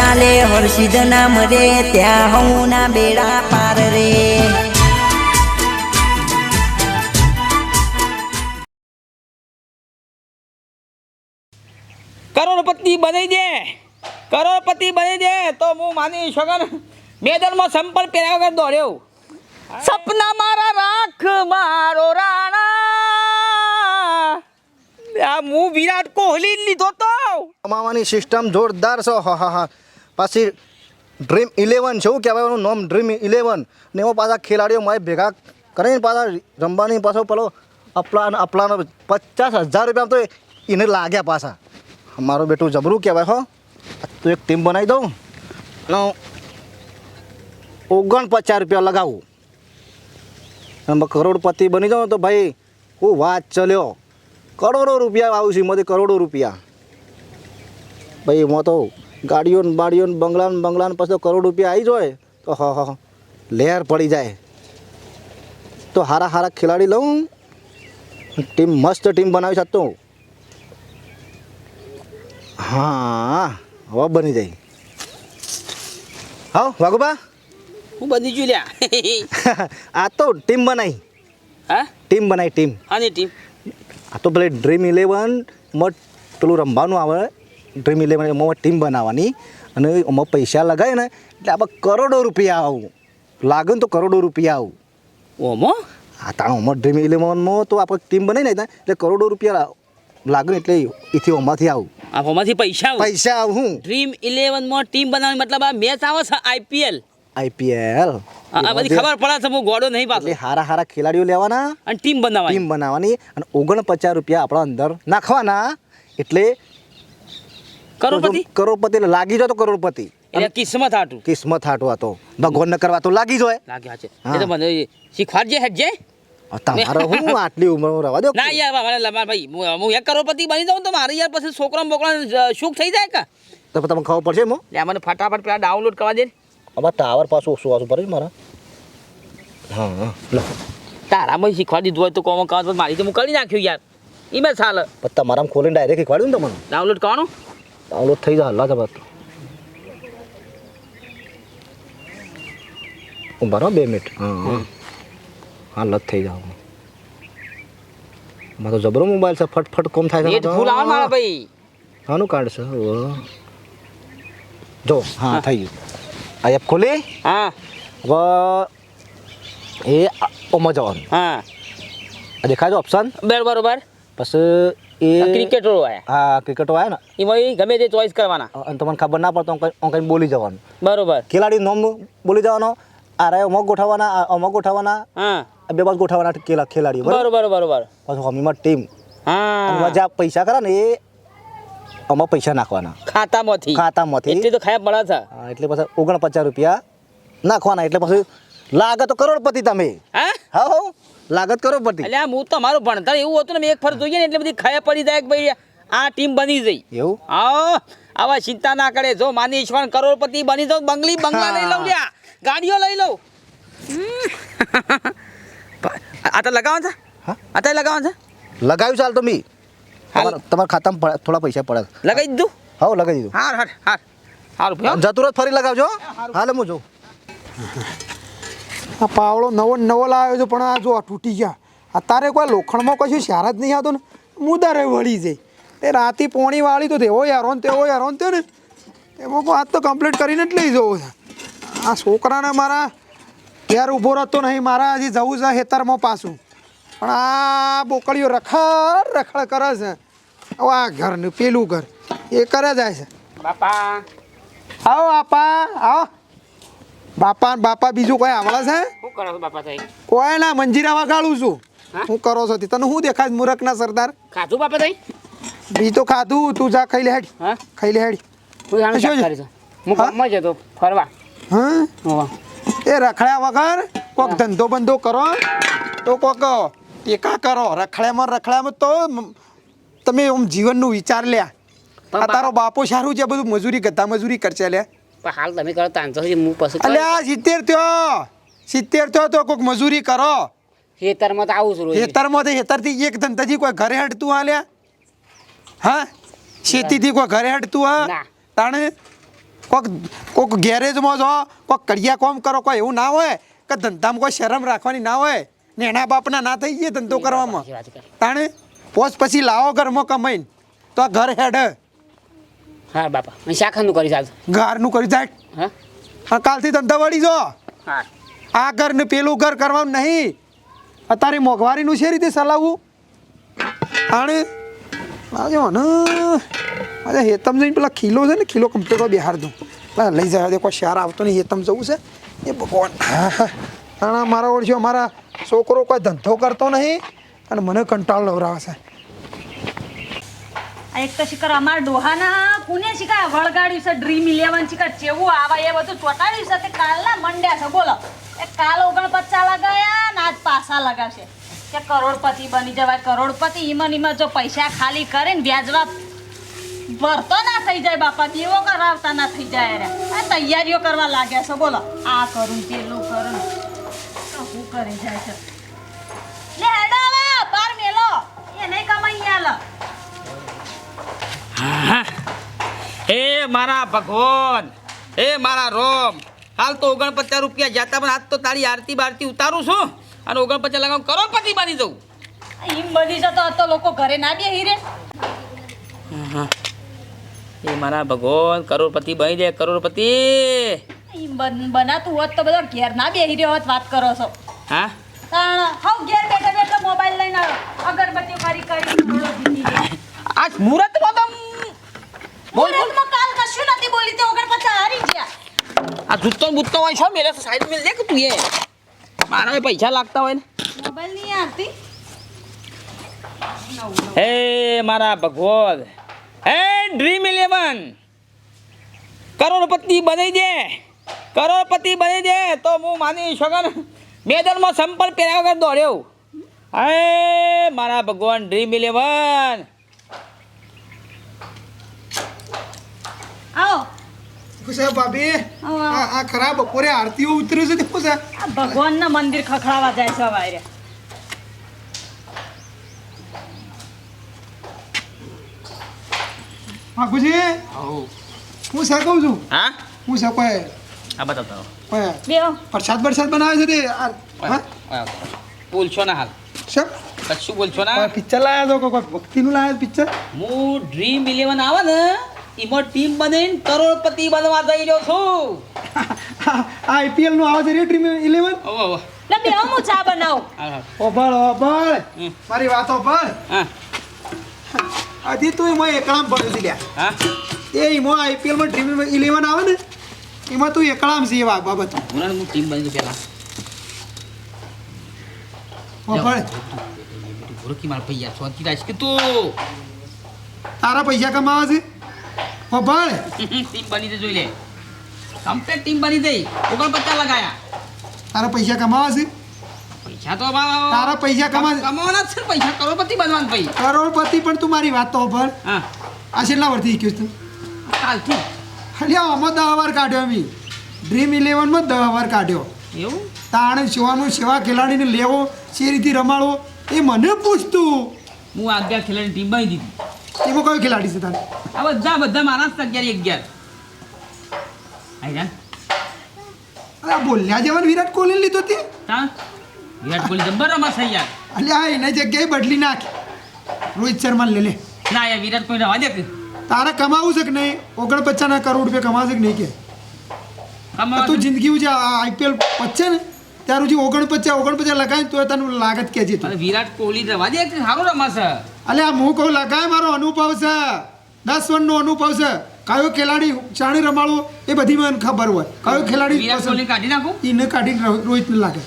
ચાલે હર્ષિદ નામ રે ત્યાં હું ના બેડા પાર રે. કરોડપતિ બની દે કરોડપતિ બની દે તો હું માની શકન મેદાનમાં સંપલ પહેર્યા વગર દોડ્યો. સપના મારા રાખ મારો રાણા. આ હું વિરાટ કોહલી લીધો તો. કમાવાની સિસ્ટમ જોરદાર છે. હા હા હા. પાછી ડ્રીમ ઇલેવન છે, એવું કહેવાય એનું નામ ડ્રીમ ઇલેવન ને એમાં પાછા ખેલાડીઓ મારે ભેગા કરીને પાછા રમવાની પાછો પેલો અપલાનો અપલાનો પચાસ હજાર રૂપિયા તો એને લાગ્યા પાછા. મારું બેટું જબરું કહેવાય, હો. તો એક ટીમ બનાવી દઉં. અને ઓગણ પચાસ રૂપિયા લગાવું. અને કરોડપતિ બની જાઉં તો ભાઈ, હું વાત ચલ્યો. કરોડો રૂપિયા આવું છે એમાંથી કરોડો રૂપિયા. ભાઈ, એમાં તો ગાડીઓ ને બાડીઓ ને બંગલા ને બંગલા ને પછી કરોડ રૂપિયા આવી જાય તો હ હ લહેર પડી જાય. તો હારા હારા ખેલાડી લઉં. ટીમ મસ્ત ટીમ બનાવી શકતો હા હવે બની જાય. હા વાઘુબા? હું બની ગયું લ્યા. આ તો ટીમ બનાવી હા? ટીમ બનાવી ટીમ. આની ટીમ? આ તો પેલી ડ્રીમ ઇલેવનમાં પેલું રમવાનું આવે. ડ્રીમ ઇલેવન એમાં ટીમ બનાવવાની અને એમાં પૈસા લગાય ને એટલે આપણે કરોડો રૂપિયા આવું. લાગે ને તો કરોડો રૂપિયા આવું. ઓમો? આ તાણ ઓમાં ડ્રીમ ઇલેવનમાં તો આપણે ટીમ બનાવી ને એટલે કરોડો રૂપિયા લાગે એટલે એથી ઓમાંથી આવું. આ ઓમાંથી પૈસા પૈસા આવું હું. ડ્રીમ ઇલેવનમાં ટીમ બનાવવાની મતલબ આ મેચ આવે છે આઈપીએલ આઈપીએલ આ બધી ખબર પડે છે હું ગોડો નહીં પાછો હારા હારા ખેલાડીઓ લેવાના. અને ટીમ બનાવવાની. ટીમ બનાવવાની અને ઓગણપચાસ રૂપિયા આપણા અંદર નાખવાના. એટલે કરોડપતિ? કરોડપતિ લાગી જાય તો કરોડપતિ. એટલે કિસ્મત હાટું. કિસ્મત હાટવા તો. ભગવાન ન કરવા તો લાગી જાય. લાગ્યા છે હા. એ તો મને શીખવાડજે હેડજે. તમારો હું આટલી ઉંમર રહેવા દો ના યાર મારે લમાર ભાઈ હું હું એક કરોડપતિ બની જાઉં તો મારી યાર પછી છોકરા બોકરા સુખ થઈ જાય કે? તો તમને ખબર પડશે મો લે મને ફટાફટ પેલા ડાઉનલોડ કરવા દે અમાર ટાવર પાછું ઓછું વાસું પડે મારા. હા હા લો. તારામાં શીખવાડી દીધું હોય તો કોમ કામ મારી તો હું કરી નાખ્યું યાર. ઈ મેં ચાલે પણ તમારામાં ખોલીને ડાયરેક્ટ શીખવાડ્યું ને તમને? ડાઉનલોડ કરવાનું? ડાઉનલોડ થઈ જાય હલ્લા જબર ઊભા રહો બે મિનિટ હા હા લત થઈ જાવ મારો જબરો મોબાઈલ છે ફટફટ કોમ થાય છે ફૂલ આવે મારા ભાઈ આનું કાર્ડ છે ઓ. જો હા થઈ ગયું આ એપ ખોલી હા વ એ ઓમાં જવાનું હા દેખાય ઓપ્શન બર બરોબર પછી એ ક્રિકેટરો આયા હા ક્રિકેટરો આયા ને. એમાં ગમે તે ચોઈસ કરવાના. અને તમને ખબર ના પડતો કંઈ બોલી જવાનું. બરોબર. ખેલાડી નોમ બોલી જવાનો આ રાય અમુક ગોઠવવાના અમુક ગોઠવવાના હા. બે બાજુ ગોઠવવાના કેલા ખેલાડીઓ બરોબર? બરોબર પાછું હમીમાં ટીમ હા. જ્યાં પૈસા ખરા ને એ આમાં પૈસા નાખવાના. ખાતામાંથી. ખાતામાંથી. એટલે તો ખાયા પડે છે. હા, એટલે પછી ઓગણપચાસ રૂપિયા નાખવાના. એટલે પછી લાગે તો કરોડપતિ તમે. હા હા. લાગત પડતી એટલે હું તો મારું ભણતર એવું હતું ને મેં એક ફર જોઈએ ને એટલે બધી ખાયા પડી જાય કે ભાઈ આ ટીમ બની જઈ. એવું? હા આવા ચિંતા ના કરે. જો માની ઈશ્વર કરોડપતિ બની જાઉં બંગલી બંગલા લઈ લઉં લ્યા. ગાડીઓ લઈ લઉં. આ તો લગાવો છે? હા? આ તો લગાવવાનું છે? લગાવ્યું ચાલ તો મી. તમારા તમારા ખાતામાં થોડા પૈસા પડે. લગાવી દીધું હા લગાવી દીધું હા હા હા સારું ભાઈ જતું રહો ફરી લગાવજો હાલ હું જોઉં. આ પાવડો નવો નવો લાવ્યો છે પણ આ જો આ તૂટી ગયા. અત્યારે કોઈ લોખંડમાં કશું શાર જ નહીં આવતો ને? મુદારે વળી જાય. એ રાતે પોણી વાળી તો તેવો યારો ને તેવો યારો ને તે ને એમાં કોઈ આજ તો કમ્પ્લીટ કરીને જ લઈ જવું છે. આ છોકરાને મારા ઘેર ઊભો રહેતો નહીં મારા હજી જવું છે ખેતરમાં પાછું. પણ આ બોકડીઓ રખડ રખડ કરે છે. હવે આ ઘર ને પેલું ઘર. એ કરે જાય છે. બાપા. આવો બાપા આવો. બાપા બાપા બીજું કોઈ આવડે છે? શું કરો છો બાપા થઈ કોઈ ના મંજીરા વગાડું છું. હા? કરો છો? તને શું દેખાય મૂરખ ના સરદાર? ખાધું બાપા થઈ બી તો ખાધું તું જા ખાઈ લે હેડ. હા? ખાઈ લે હેડ. હું જાણું શું? કરી હું હા? જતો ફરવા. હા? એ રખડ્યા વગર કોક ધંધો બંધો કરો તો કોક ટેકા કરો. રખડ્યામાં રખડ્યામાં તો તમે આમ જીવનનું વિચાર લ્યા. તારો બાપો સારું છે બધું મજૂરી ગધા મજૂરી કરશે લ્યા. પણ હાલ તમે કરો તાંજો છે હું પછી અલ્યા સિત્તેર થયો. સિત્તેર થયો તો કોક મજૂરી કરો. ખેતરમાં તો આવું છું રોજ હેતરમાંથી હેતરથી એક ધંધાથી કોઈ ઘરે હટતું હાલ્યા હા? ખેતીથી કોઈ ઘરે હટતું હા. તાણે કોક કોક ગેરેજમાં જો કોક કડિયા કોમ કરો કોઈ એવું ના હોય કે ધંધામાં કોઈ શરમ રાખવાની ના હોય ને એના બાપના ના થઈ જાય ધંધો કરવામાં. તાણે પોસ પછી લાવો ઘરમાં કમાઈને તો આ ઘર હેડ. હા બાપા. હું શાખાનું કરી સાહેબ ઘરનું કરી જાય હા? હા કાલથી ધંધા વળી જો. હા. આ ઘર ને પેલું ઘર કરવાનું નહીં. અત્યારે મોંઘવારીનું છે રીતે ચલાવવું આણે આજે ને. આજે હેતમ જઈને પેલા ખીલો છે ને ખીલો કમ્પ્લીટ બિહાર દઉં. પેલા લઈ જાય કોઈ શહેર આવતો નહીં હેતમ જવું છે. એ ભગવાન. હા મારા ઓળખ્યો અમારા છોકરો કોઈ ધંધો કરતો નહીં અને મને કંટાળ લવરાવે છે. આ એક તો શિખર અમારા ડોહાના કુને શિકાર, વળગાડ્યું છે, ડ્રીમ ઇલેવન શિકાર, જેવું આવે એ બધું ચોટાડ્યું છે કાલના મંડ્યા છે, બોલો. એ કાલ ઓગણ પચાસ લગાયા ને આજ પાસા લગાવશે. કે કરોડપતિ બની જવાય, કરોડપતિ ઈમન ઈમન જો પૈસા ખાલી કરે ને વ્યાજવા ભરતો ના થઈ જાય બાપા, દેવો કરાવતા ના થઈ જાય રે. આ તૈયારીઓ કરવા લાગ્યા છે, બોલો. આ કરું, પેલું કરું. શું કરી જાય છે. હે. મારા ભગવાન. એ મારા રોમ. હાલ તો ઓગણપચાસ રૂપિયા જાતા પણ આજ તો તારી આરતી બારતી ઉતારું છું. અને ઓગણપચાસ લગાવ કરોડપતિ બની જવું એમ બની જતો તો લોકો ઘરે ના બે હીરે એ મારા ભગવાન કરોડપતિ બની જાય કરોડપતિ. બનાતું હોત તો બધા ઘેર ના બે હીરે હોત વાત કરો છો. હા? હાવ ઘેર બેઠા બેઠા મોબાઈલ લઈને અગરબત્તી કરી કરી ધૂળો દીધી છે. આજ મુહૂર્તમાં તો બોલ બોલ. માં કાલ કશું નથી બોલી તે ઓગણ પચાસ હારી ગયા. આ જૂતો ને બૂતો હોય છો મેરે સાઈડ મિલ દે કે તું એ. મારા પૈસા લાગતા હોય ને. મોબાઈલ નહીં આવતી. હે મારા ભગવાન હે ડ્રીમ ઇલેવન કરોડપતિ બની દે. કરોડપતિ બની દે તો હું માની શકન મેદાનમાં સંપર્ક પહેર્યા વગર દોડ્યો. હે મારા ભગવાન ડ્રીમ ઇલેવન આવો. ભાભી. આ આ બપોરે આરતીઓ ઉતરે છે તે ભગવાનના મંદિર ખખડાવા જાય છે વાયરે માગુજી હું છે કહું છું? હા? હું કોઈ? આ બતાવતો કોઈ? બેહો. પ્રસાદ બનાવે છે તે? બોલશો ના હાલ. શેમ કશું બોલશો ના પિક્ચર લાયા છો? કોઈ ભક્તિનું લાયા પિક્ચર? હું ડ્રીમ ઇલેવન આવે ને એમાં ટીમ બનીને કરોડપતિ બનવા જઈ રહ્યો છું. આઈપીએલનું આવે છે રે ટીમ ઇલેવન ઓહો ઓહો લે બેહો હું ચા બનાવ ઓબળ ઓબળ ઓભળ ઓભળ મારી વાત ઓભળ હા. હજી તું એમાં એકલામ ભણ્યો છે લ્યા. હા? એ એમાં આઈપીએલમાં ટીમ ઇલેવન આવે ને એમાં તું એકલામ છે એવા બાબત. હું હું ટીમ બની પેલા. ઓભળ ભૂરકી મારા પૈયા સોંતી રાખ કે તું? તારા પૈસા કમાવા છે? ઓભળ ટીમ બની જોઈ લે. કમ્પ્લીટ ટીમ બની દઈ ઓગણ પચાસ લગાયા. તારા પૈસા કમાવા છે? પૈસા તો તારા પૈસા કમા કમાવાના છે પૈસા. કરોડપતિ બનવાનું ભાઈ. કરોડપતિ પણ તું મારી વાત તો ઓભળ હા. આ છેલ્લા વર્ષથી શીખ્યું તું કાલથી. અલ્યા આમાં દહ વાર કાઢ્યો અમે ડ્રીમ ઇલેવનમાં દહ વાર કાઢ્યો. એવું? તાણે સેવાનું સેવા ખેલાડીને લેવો રીતે રમાડવો એ મને પૂછતું. હું અગિયાર ખેલાડી ટીમ બની દીધી. એમાં કયો ખેલાડી છે તારે? આ બધા બધા મારા જ અગિયાર અગિયાર આઈ જા. અરે બોલ્યા જવાનું વિરાટ કોહલી લીધો તે? વિરાટ કોહલી જબ્બર રમત છે યાર. અલ્યા આ એના જગ્યાએ બદલી નાખ. રોહિત શર્મા લે લે. ના યાર વિરાટ કોહલી રવા દે તારે કમાવું છે કે નહીં? ઓગણપચાસના કરોડ રૂપિયા કમાશે કે નહીં કે? તું જિંદગી જે આઈપીએલ પચે ને? ત્યાર સુધી ઓગણપચાસ ઓગણપચાસ લગાય તો તને લાગત કે વિરાટ કોહલી રવા દે સારું છે અલે આ હું કહું લગાય મારો અનુભવ છે. દસ વનનો અનુભવ છે. કયો ખેલાડી ચાણી રમાડવો એ બધી મને ખબર હોય. કયો ખેલાડી કાઢી નાખું? એને કાઢી રોહિતને લાગે.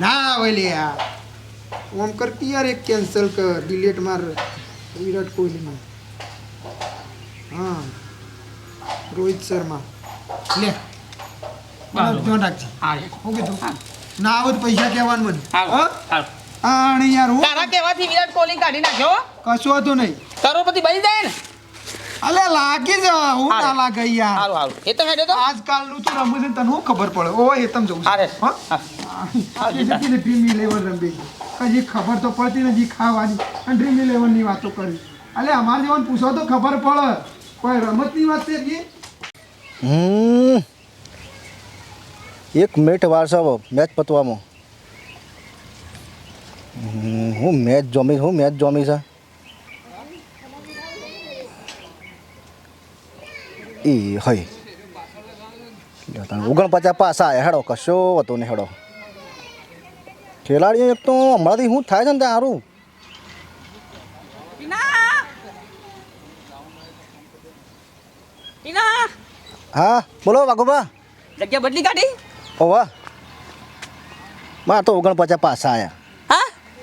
ના આવે લે આ. ઓમ કરતી યાર એક કેન્સલ કર. ડિલીટ માર વિરાટ કોહલીનું. હા. રોહિત શર્મા. લે. ધ્યાન રાખજે. હું કીધું? ના આવે પૈસા કહેવાનું મને. હા. આણે યાર હું. તારા કહેવાથી વિરાટ કોહલી કાઢી નાખ્યો કશું હતું નહીં. કરોડપતિ બની જાય ને. અલે લાગી જ હું ના. લાગે યાર. હારું હારું. એ તો હેડે તો. આજકાલનું તું રમું છે ને તને હું ખબર પડે? ઓ એ તમ જવું જતી ને ડ્રીમ ઇલેવન રમી હજી ખબર તો પડતી નથી ખાવાની. અને ડ્રીમ ઇલેવનની વાતો કરી. અલે અમારે જેવાને પૂછો તો ખબર પડે. કોઈ રમતની વાત છે કે? હમ. એક મિનિટ વાર છે મેચ પતવામાં. હું મેચ જમી હું મેચ જમી છે ઈ હઈ. ઓગણપચાસ પાસા આયા હેડો કશો હતો ને હેડો. ખેલાડીઓ એક તો હમણાંથી શું થાય છે ને સારું હા બોલો વાઘોબા. જગ્યા બદલી કાઢી? ઓવા મારે તો ઓગણપચાસ પાસા આયા. હા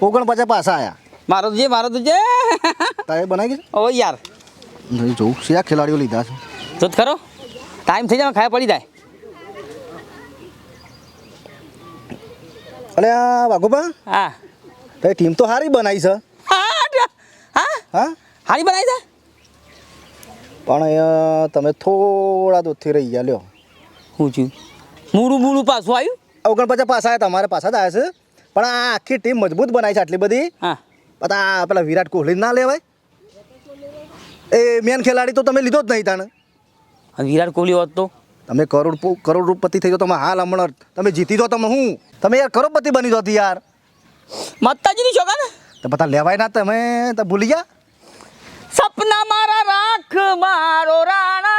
ઓગણપચાસ પાછા આયા. મારો જે મારો જે. તારે બનાવી ગઈ ઓ યાર. નહીં જોઉં છે આ ખેલાડીઓ લીધા છે? તો ખરો. ટાઈમ થઈ જાય ખાયા પડી જાય. અલે આ વાઘોબા હા. તારી ટીમ તો સારી બનાવી છે. હા હા? હા? હારી બનાવી છે? પણ તમે થોડા દૂધથી રહી ગયા લ્યો. હું છું. મૂળું મૂળું પાછું આવ્યું? ઓગણપચાસ પાછા આવ્યા તમારે પાછા જ આવ્યા છે? પણ આ આખી ટીમ મજબૂત બનાવી છે આટલી બધી. હા. પતા આ પેલા વિરાટ કોહલી ના લેવાય. એ મેન ખેલાડી તો તમે લીધો જ નહીં તાને વિરાટ કોહલી હોત તો? તમે કરોડ કરોડપતિ થઈ જાઓ તમે હાલ હમણાં તમે જીતી જાઓ તમે હું? તમે યાર કરોડપતિ બની જાઓ યાર. માતાજીની છોકરા ને? તો બધા લેવાય ના તમે તો ભૂલી ગયા? સપના મારા રાખ મારો રાણા.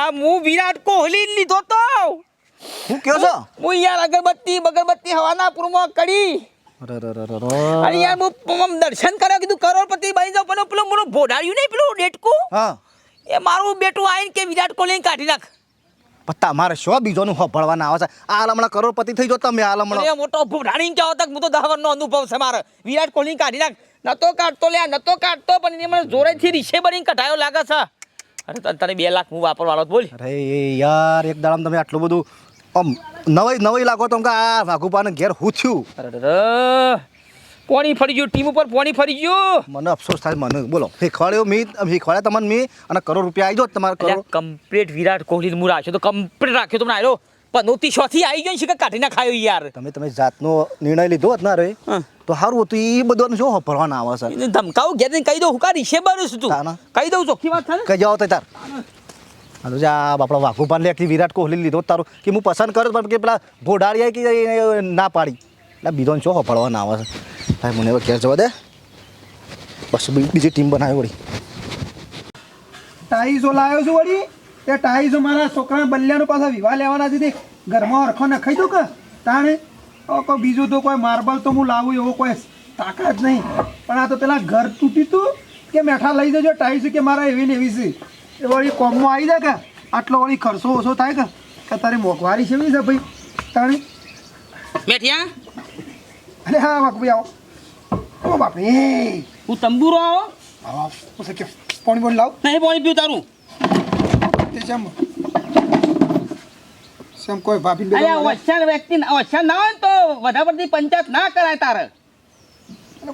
આ હું વિરાટ કોહલી લીધો તો. હું કયો છો? હું યાર અગરબત્તી બગરબત્તી હવાના પૂરમાં કડી. અરે યાર હું દર્શન કર્યા કીધું કરોડપતિ બની જાવ પણ પેલું પેલું ભોડાડ્યું નહીં પેલું ડેટકું? હા. એ મારું બેટું આવીને કે વિરાટ કોહલી કાઢી નાખ. પણ તમારે શું બીજોનું ભળવાના આવે છે? આ હમણાં કરોડપતિ થઈ જો તમે આ હમણાં મોટો ભોડાડી કે તક હું તો દહ વર્ષનો અનુભવ છે મારે. વિરાટ કોહલી કાઢી નાખ. નતો કાઢતો લે નતો કાઢતો પણ એ મને જોરેથી રીસે બની કઢાયો લાગે છે. અરે તને બે લાખ હું વાપરવાળો બોલ. અરે યાર એક દાડામાં તમે આટલું બધું આમ નવાઈ નવાઈ લાગો તો આ વાઘુપાને ઘેર હું થયું અરે પોણી ફરી ગયું ટીમ ઉપર પોણી ફરી ગયું. મને અફસોસ થાય મને. બોલો શીખવાડ્યો મી શીખવાડ્યા તમને મી અને કરોડ રૂપિયા આવી જો તમારે કરોડ. કમ્પ્લીટ વિરાટ કોહલી હું રાખ્યો તો કમ્પ્લીટ રાખ્યો તો મને આવ્યો પનોતી છથી આવી ગયો છે શીખર કાઢી નાખાયો યાર. તમે તમે જાતનો નિર્ણય લીધો હોત ના રે. તો સારું હતું એ બધું શું હોભળવાના આવે છે? ધમકાવું ઘેર કહી દઉં હું કા છે બરું છું તું. કહી દઉં ચોખ્ખી વાત છે ને? કઈ જાઓ તાર. હા તો આ આપણો વાઘુભાઈ લેખથી વિરાટ કોહલી લીધો તારું. કે હું પસંદ કરું પણ કે પેલા ભોડાળીએ કે ના પાડી. એટલે બીજો શું ના આવે? ભાઈ, મને હવે ઘેર જવા દે. બસ બીજી ટીમ બનાવી વળી. ટાઈઝો લાવ્યો છું વળી. તે ટાઈઝો મારા છોકરા બલ્યાનો પાછા વિવાહ લેવાના છે તે. ઘરમાં અરખો નખાઈ દો કે? તાણે? કોઈ બીજું તો કોઈ માર્બલ તો હું લાવું એવો કોઈ તાકાત નહીં. પણ આ તો પેલા ઘર તૂટી તું. કે મેઠા લઈ જજો ટાઈસ કે મારા એવી ને એવી છે. એ વળી કોમમાં આવી જાય કે? આટલો વળી ખર્ચો ઓછો થાય કે? કે તારી મોંઘવારી છે છે ભાઈ? તાણે? બેઠ્યા. અરે હા બાપુ આવો. ઓ બાપરે. એ હું તંબુરો આવો. આવો હું. શક્ય પાણી પાણી લાવ? નહીં પાણી પીવું તારું. તે જેમ સેમ કોઈ ભાભી અરે ઓછા વ્યક્તિ ઓછા ના હોય તો વધારે પડતી પંચાયત ના કરાય તારે.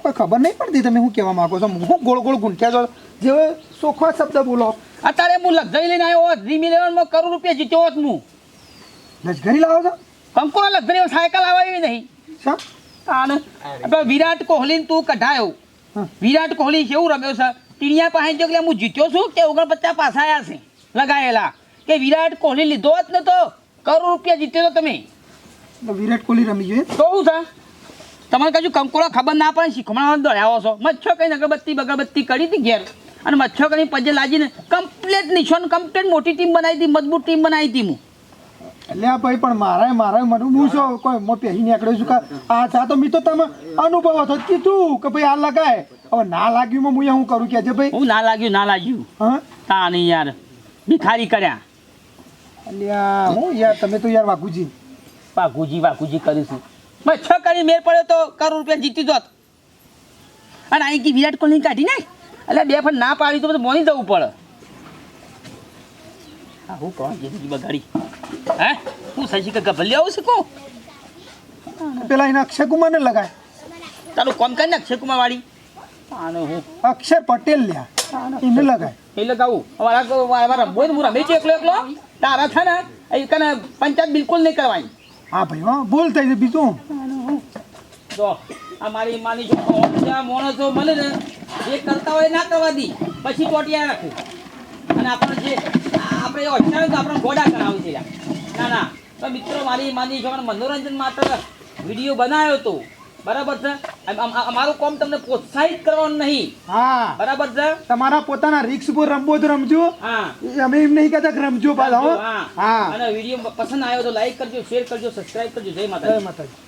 કોઈ ખબર નહીં પડતી તમે શું કહેવા માંગો છો? હું ગોળ ગોળ ગુંઠ્યા છો. જેવો સોખવા શબ્દ બોલો. અત્યારે હું લક્ઝરી લઈને આવ્યો હોત ડ્રીમ ઇલેવનમાં કરોડ રૂપિયા જીત્યો હોત હું. લક્ઝરી લાવો છો? કંકુના લક્ઝરી સાયકલ આવાવી નહીં. આપણે વિરાટ કોહલીને તું કઢાયો. વિરાટ કોહલી કેવું રમ્યો છે? ટીણિયા પાસે જો એટલે હું જીત્યો છું કે ઓગણપચાસ પાછા આવ્યા છે? લગાયેલા. કે વિરાટ કોહલી લીધો જ ને તો કરોડ રૂપિયા જીત્યો તો તમે. વિરાટ કોહલી રમી જોઈએ. તો શું થાય તમારે કજુ કંકોળા ખબર ના પડે શીખવાડવા દોડ્યા છો? મચ્છો કઈ અગરબત્તી બગરબત્તી કરી હતી ઘેર? અને મચ્છો કરી પજે લાજીને કમ્પ્લેટ નિશાન કમ્પ્લેટ મોટી ટીમ બનાવી હતી મજબૂત ટીમ બનાવી હતી હું એટલે ભાઈ પણ મારા મારા મને હું શું કોઈ મો પહેરી નીકળ્યો છું કે આ ચા તો મી તો તમે અનુભવ હતો કીધું કે ભાઈ આ લગાય. હવે ના લાગ્યું માં હું શું કરું કે ભાઈ? હું ના લાગ્યું ના લાગ્યું. હા? તા નહીં યાર ભિખારી કર્યા. અલ્યા હું યાર તમે તો યાર વાઘુજી. વાઘુજી વાઘુજી કરીશું. મચ્છો કરી મેર પડ્યો તો કરોડ રૂપિયા જીતી જોત. અને અહીંથી વિરાટ કોહલી કાઢી નાખ. એટલે બે ફળ ના પાડી તો બધું મોની જવું પડે. હા હું કોણ? જિંદગી બગાડી. હે? હું સજી કે ભલે આવું શીખું પેલા એને અક્ષય કુમારને લગાય. તારું કોમ કર ને અક્ષય કુમાર વાળી. આને હું. અક્ષર પટેલ લ્યા. એને લગાય. એ લગાવું. અમારા અમારા ને હું રમે છું એકલો એકલો. તારા છે ને એ કને પંચાયત બિલકુલ નહીં કરવાની. હા ભાઈ હા ભૂલ થઈ છે બીજું. જો. આ મારી માની જો માણસો મળે ને જે કરતા હોય ના કરવા દી. પછી ટોટિયા રાખું. અને આપણે જે આપણે હોશિયાર તો આપણે ગોડા કરાવે છે ના ના. તો મિત્રો મારી માની જો મનોરંજન માત્ર વીડિયો બનાવ્યો હતો. બરાબર છે? અમારું કોમ તમને પ્રોત્સાહિત કરવાનું નહીં. હા. બરાબર છે? તમારા પોતાના રિક્સ ઉપર રમવો તો રમજો. હા. અમે એમ નહીં કહેતા રમજો પાછા હા. હા. અને વીડિયો પસંદ આવ્યો તો લાઈક કરજો શેર કરજો સબસ્ક્રાઇબ કરજો. જય જય માતા